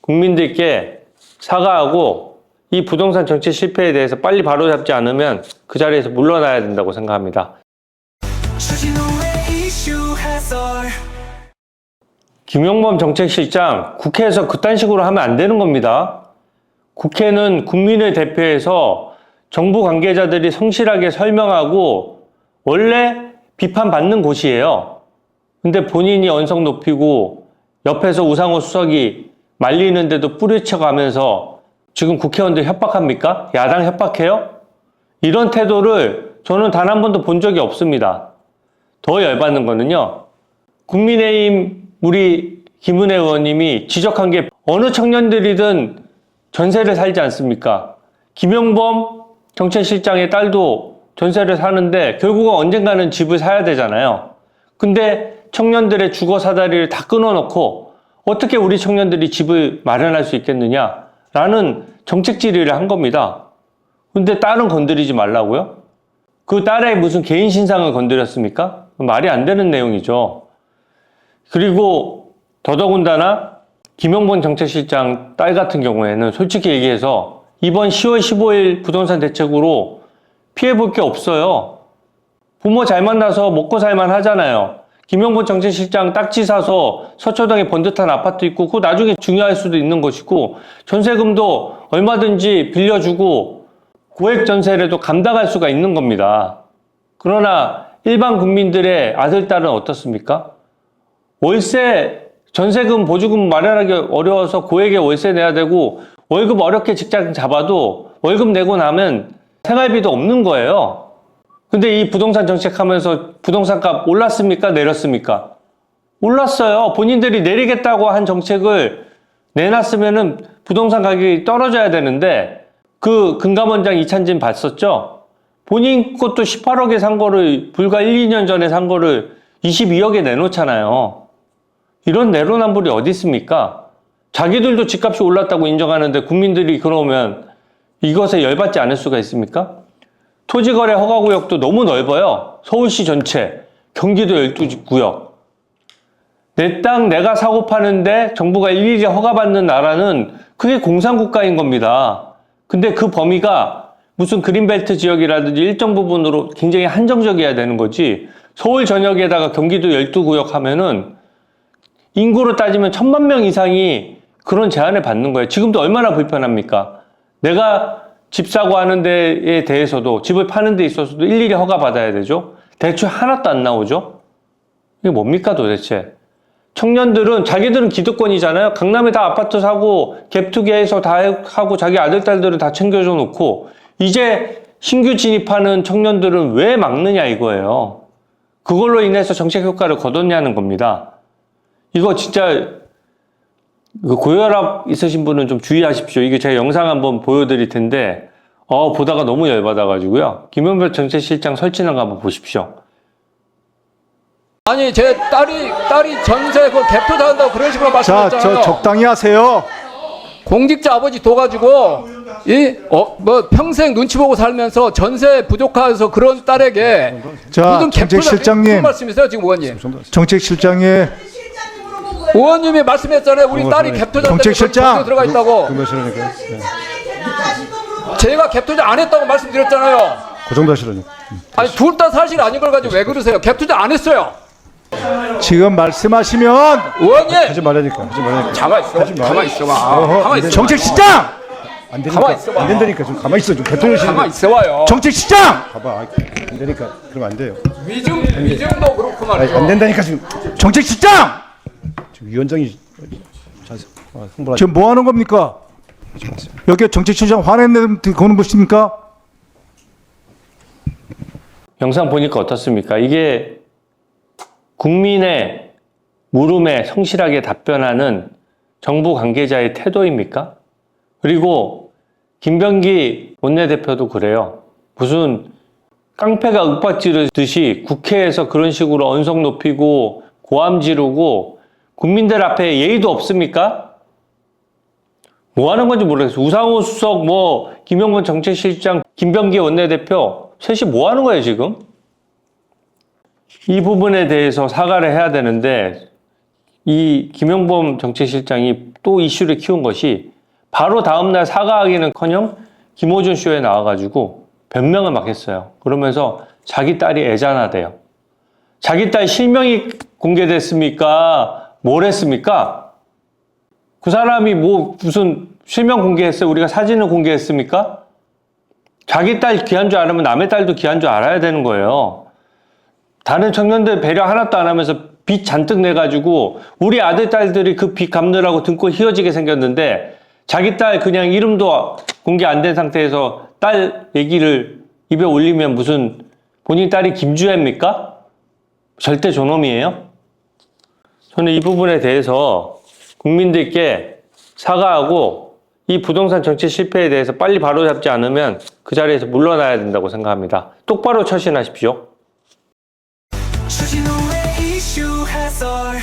국민들께 사과하고 이 부동산 정책 실패에 대해서 빨리 바로잡지 않으면 그 자리에서 물러나야 된다고 생각합니다. 김용범 정책실장 국회에서 그딴 식으로 하면 안 되는 겁니다. 국회는 국민을 대표해서 정부 관계자들이 성실하게 설명하고 원래 비판받는 곳이에요. 근데 본인이 언성 높이고 옆에서 우상호 수석이 말리는데도 뿌리쳐가면서 지금 국회의원들 협박합니까? 야당 협박해요? 이런 태도를 저는 단 한 번도 본 적이 없습니다. 더 열받는 거는요. 국민의힘 우리 김은혜 의원님이 지적한 게 어느 청년들이든 전세를 살지 않습니까? 김영범 정책실장의 딸도 전세를 사는데 결국은 언젠가는 집을 사야 되잖아요. 근데 청년들의 주거 사다리를 다 끊어놓고 어떻게 우리 청년들이 집을 마련할 수 있겠느냐라는 정책 질의를 한 겁니다. 근데 딸은 건드리지 말라고요? 그 딸의 무슨 개인 신상을 건드렸습니까? 말이 안 되는 내용이죠. 그리고 더더군다나 김영본 정책실장 딸 같은 경우에는 솔직히 얘기해서 이번 10월 15일 부동산 대책으로 피해 볼 게 없어요. 부모 잘 만나서 먹고 살만 하잖아요. 김영본 정책실장 딱지 사서 서초동에 번듯한 아파트 있고 그거 나중에 중요할 수도 있는 것이고 전세금도 얼마든지 빌려주고 고액 전세라도 감당할 수가 있는 겁니다. 그러나 일반 국민들의 아들, 딸은 어떻습니까? 월세, 전세금, 보조금 마련하기 어려워서 고액의 월세 내야 되고 월급 어렵게 직장 잡아도 월급 내고 나면 생활비도 없는 거예요. 근데 이 부동산 정책 하면서 부동산 값 올랐습니까? 내렸습니까? 올랐어요. 본인들이 내리겠다고 한 정책을 내놨으면은 부동산 가격이 떨어져야 되는데 그 금감원장 이찬진 봤었죠? 본인 것도 18억에 산 거를 불과 1, 2년 전에 산 거를 22억에 내놓잖아요. 이런 내로남불이 어디 있습니까? 자기들도 집값이 올랐다고 인정하는데 국민들이 그러면 이것에 열받지 않을 수가 있습니까? 토지거래 허가구역도 너무 넓어요. 서울시 전체, 경기도 12구역. 내 땅 내가 사고 파는데 정부가 일일이 허가받는 나라는 그게 공산국가인 겁니다. 근데 그 범위가 무슨 그린벨트 지역이라든지 일정 부분으로 굉장히 한정적이어야 되는 거지. 서울 전역에다가 경기도 12구역 하면은 인구로 따지면 천만 명 이상이 그런 제한을 받는 거예요. 지금도 얼마나 불편합니까? 내가 집 사고 하는 데에 대해서도 집을 파는 데 있어서도 일일이 허가 받아야 되죠. 대출 하나도 안 나오죠. 이게 뭡니까 도대체? 청년들은 자기들은 기득권이잖아요. 강남에 다 아파트 사고 갭투기해서 다 하고 자기 아들 딸들은 다 챙겨줘 놓고 이제 신규 진입하는 청년들은 왜 막느냐 이거예요. 그걸로 인해서 정책 효과를 거뒀냐는 겁니다. 이거 진짜 그 고혈압 있으신 분은 좀 주의하십시오. 이게 제가 영상 한번 보여드릴 텐데 어 보다가 너무 열받아가지고요. 김현별 정책실장 설치는 거 한번 보십시오. 아니 제 딸이 딸이 전세 그 갭투 산다고 그런 식으로 자, 말씀하셨잖아요. 저 적당히 하세요. 공직자 아버지 둬가지고 이어뭐 평생 눈치 보고 살면서 전세 부족해서 그런 딸에게 자, 무슨 정책실장님. 무슨 말씀이세요 지금 의원님? 정책실장의 의원님이 말씀했잖아요. 우리 딸이 갭투자 정책실장. 들어가 있다고. 그. 네. 제가 갭투자 안 했다고 말씀드렸잖아요. 그 정도 하시라니까. 아니 둘 다 사실 아닌 걸 가지고 왜 그러세요? 갭투자 안 했어요. 지금 말씀하시면 의원님 하지 말라니까. 하지 말라니까. 가만 있어. 가만 있어봐. 어허, 가만 있어. 정책실장! 안 되니까. 있어봐. 안 된다니까. 좀 가만히 있어. 좀 대통령실. 가만 있어봐요. 정책실장! 봐봐. 안 되니까. 그러면 안 돼요. 위증 위증도 그렇고 아니, 말이죠. 안 된다니까 지금. 정책실장! 위원장이 자세 아, 홍보하지 지금 뭐 하는 겁니까? 여기 정책실장 화냈는데 거는 것입니까? 영상 보니까 어떻습니까? 이게 국민의 물음에 성실하게 답변하는 정부 관계자의 태도입니까? 그리고 김병기 원내대표도 그래요. 무슨 깡패가 윽박 지르듯이 국회에서 그런 식으로 언성 높이고 고함 지르고 국민들 앞에 예의도 없습니까? 뭐 하는 건지 모르겠어요. 우상호 수석, 뭐, 김영건 정책실장, 김병기 원내대표, 셋이 뭐 하는 거예요, 지금? 이 부분에 대해서 사과를 해야 되는데, 이 김영범 정책실장이 또 이슈를 키운 것이 바로 다음날 사과하기는 커녕 김호준 쇼에 나와가지고 변명을 막 했어요. 그러면서 자기 딸이 애잔하대요. 자기 딸 실명이 공개됐습니까? 뭘 했습니까? 그 사람이 뭐 무슨 실명 공개했어요? 우리가 사진을 공개했습니까? 자기 딸 귀한 줄 알으면 남의 딸도 귀한 줄 알아야 되는 거예요. 다른 청년들 배려 하나도 안 하면서 빚 잔뜩 내가지고 우리 아들 딸들이 그 빚 갚느라고 등골 휘어지게 생겼는데 자기 딸 그냥 이름도 공개 안 된 상태에서 딸 얘기를 입에 올리면 무슨 본인 딸이 김주혜입니까? 절대 존엄이에요? 저는 이 부분에 대해서 국민들께 사과하고 이 부동산 정치 실패에 대해서 빨리 바로잡지 않으면 그 자리에서 물러나야 된다고 생각합니다. 똑바로 처신하십시오. 추진 후에 이슈 해설